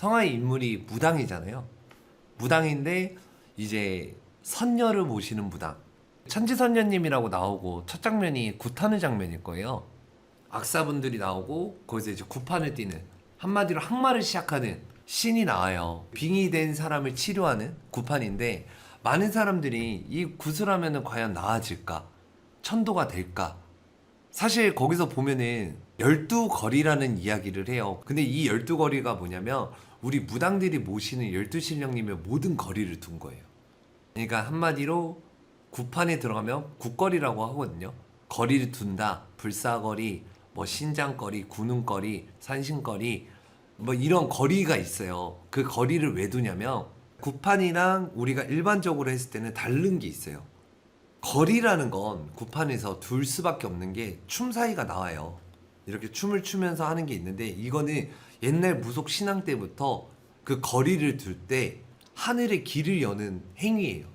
성화의 인물이 무당이잖아요. 무당인데 이제 선녀를 모시는 무당. 천지선녀님이라고 나오고 첫 장면이 굿하는 장면일 거예요. 악사분들이 나오고 거기서 이제 굿판을 뛰는 한마디로 항마를 시작하는 신이 나와요. 빙이 된 사람을 치료하는 굿판인데 많은 사람들이 이 하면은 과연 나아질까? 천도가 될까? 사실 거기서 보면은 열두 거리라는 이야기를 해요. 근데 이 열두 거리가 뭐냐면 우리 무당들이 모시는 열두 신령님의 모든 거리를 둔 거예요. 그러니까 한마디로 구판에 들어가면 국거리라고 하거든요. 거리를 둔다. 불사거리, 뭐 신장거리, 구능거리, 산신거리 뭐 이런 거리가 있어요. 그 거리를 왜 두냐면 구판이랑 우리가 일반적으로 했을 때는 다른 게 있어요. 거리라는 건 구판에서 둘 수밖에 없는 게 춤 사이가 나와요. 이렇게 춤을 추면서 하는 게 있는데 이거는 옛날 무속 신앙 때부터 그 거리를 둘 때 하늘의 길을 여는 행위예요.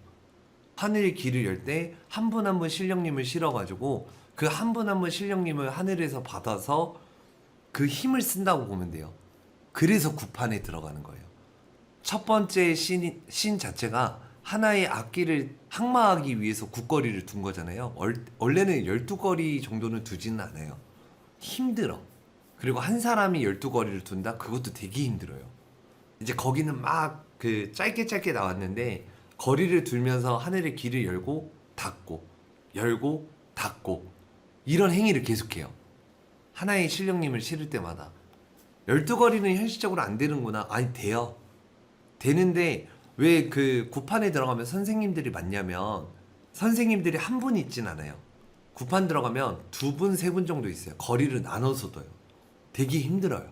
하늘의 길을 열 때 한 분 한 분 신령님을 실어가지고 그 한 분 한 분 신령님을 하늘에서 받아서 그 힘을 쓴다고 보면 돼요. 그래서 구판에 들어가는 거예요. 첫 번째 신, 신 자체가 하나의 악기를 항마하기 위해서 국거리를 둔 거잖아요. 얼, 원래는 12거리 정도는 두지는 않아요. 힘들어. 그리고 한 사람이 12거리를 둔다? 그것도 되게 힘들어요. 이제 거기는 막 그 짧게 짧게 나왔는데 거리를 두면서 하늘의 길을 열고 닫고 열고 닫고 이런 행위를 계속해요. 하나의 신령님을 실을 때마다 12거리는 현실적으로 안 되는구나. 아니 돼요. 되는데 왜 그 구판에 들어가면 선생님들이 많냐면 선생님들이 한 분 있진 않아요. 구판 들어가면 두 분, 세 분 정도 있어요. 거리를 나눠서 둬요. 되게 힘들어요.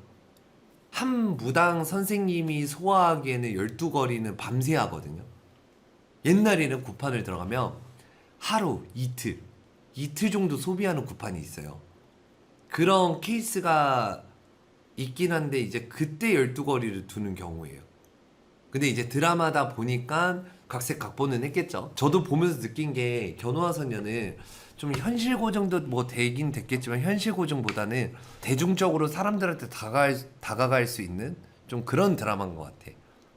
한 무당 선생님이 소화하기에는 12거리는 밤새 하거든요. 옛날에는 구판을 들어가면 하루, 이틀, 이틀 정도 소비하는 구판이 있어요. 그런 케이스가 있긴 한데 이제 그때 12거리를 두는 경우예요. 근데 이제 드라마다 보니까 각색 각본은 했겠죠. 저도 보면서 느낀 게 견우와 선녀는 좀 현실 고정도 뭐 되긴 됐겠지만 현실 고정보다는 대중적으로 사람들한테 다가갈, 다가갈 수 있는 좀 그런 드라마인 것 같아.